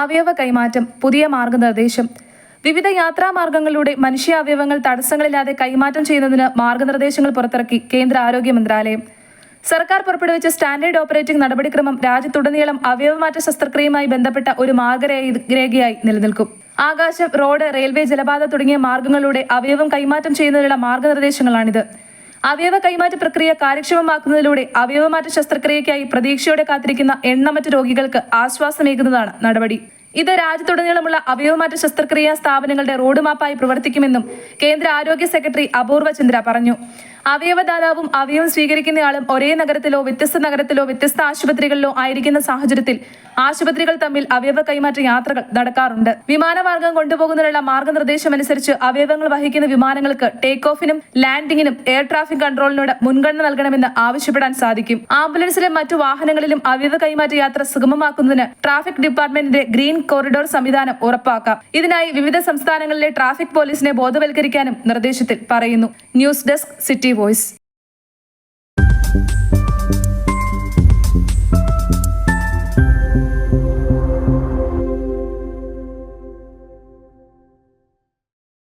അവയവ കൈമാറ്റം പുതിയ മാർഗനിർദ്ദേശം. വിവിധ യാത്രാമാർഗങ്ങളിലൂടെ മനുഷ്യാവയവങ്ങൾ തടസ്സങ്ങളില്ലാതെ കൈമാറ്റം ചെയ്യുന്നതിന് മാർഗനിർദ്ദേശങ്ങൾ പുറത്തിറക്കി കേന്ദ്ര ആരോഗ്യ മന്ത്രാലയം. സർക്കാർ പുറപ്പെടുവിച്ച സ്റ്റാൻഡേർഡ് ഓപ്പറേറ്റിംഗ് നടപടിക്രമം രാജ്യത്തുടനീളം അവയവമാറ്റ ശസ്ത്രക്രിയയുമായി ബന്ധപ്പെട്ട ഒരു മാർഗരേഖയായി നിലനിൽക്കും. ആകാശം റോഡ് റെയിൽവേ ജലപാത തുടങ്ങിയ മാർഗങ്ങളിലൂടെ അവയവം കൈമാറ്റം ചെയ്യുന്നതിനുള്ള മാർഗനിർദ്ദേശങ്ങളാണിത്. അവയവ കൈമാറ്റ പ്രക്രിയ കാര്യക്ഷമമാക്കുന്നതിലൂടെ അവയവമാറ്റ ശസ്ത്രക്രിയയ്ക്കായി പ്രതീക്ഷയോടെ കാത്തിരിക്കുന്ന എണ്ണമറ്റ രോഗികൾക്ക് ആശ്വാസമേകുന്നതാണ് നടപടി. ഇത് രാജ്യത്തുടനീളമുള്ള അവയവമാറ്റ ശസ്ത്രക്രിയാ സ്ഥാപനങ്ങളുടെ റോഡ് മാപ്പായി പ്രവർത്തിക്കുമെന്നും കേന്ദ്ര ആരോഗ്യ സെക്രട്ടറി അപൂർവ ചന്ദ്ര പറഞ്ഞു. അവയവദാതാവും അവയവം സ്വീകരിക്കുന്നയാളും ഒരേ നഗരത്തിലോ വ്യത്യസ്ത നഗരത്തിലോ വ്യത്യസ്ത ആശുപത്രികളിലോ ആയിരിക്കുന്ന സാഹചര്യത്തിൽ ആശുപത്രികൾ തമ്മിൽ അവയവ കൈമാറ്റ യാത്രകൾ നടക്കാറുണ്ട്. വിമാനമാർഗം കൊണ്ടുപോകുന്നതിനുള്ള മാർഗനിർദ്ദേശം അനുസരിച്ച് അവയവങ്ങൾ വഹിക്കുന്ന വിമാനങ്ങൾക്ക് ടേക്ക് ഓഫിനും ലാൻഡിങ്ങിനും എയർ ട്രാഫിക് കൺട്രോളിനോട് മുൻഗണന നൽകണമെന്ന് ആവശ്യപ്പെടാൻ സാധിക്കും. ആംബുലൻസിലും മറ്റു വാഹനങ്ങളിലും അവയവ കൈമാറ്റ യാത്ര സുഗമമാക്കുന്നതിന് ട്രാഫിക് ഡിപ്പാർട്ട്മെന്റിന്റെ ഗ്രീൻ കോറിഡോർ സംവിധാനം ഉറപ്പാക്കാം. ഇതിനായി വിവിധ സംസ്ഥാനങ്ങളിലെ ട്രാഫിക് പോലീസിനെ ബോധവൽക്കരിക്കാനും നിർദ്ദേശത്തിൽ പറയുന്നു. News desk city voice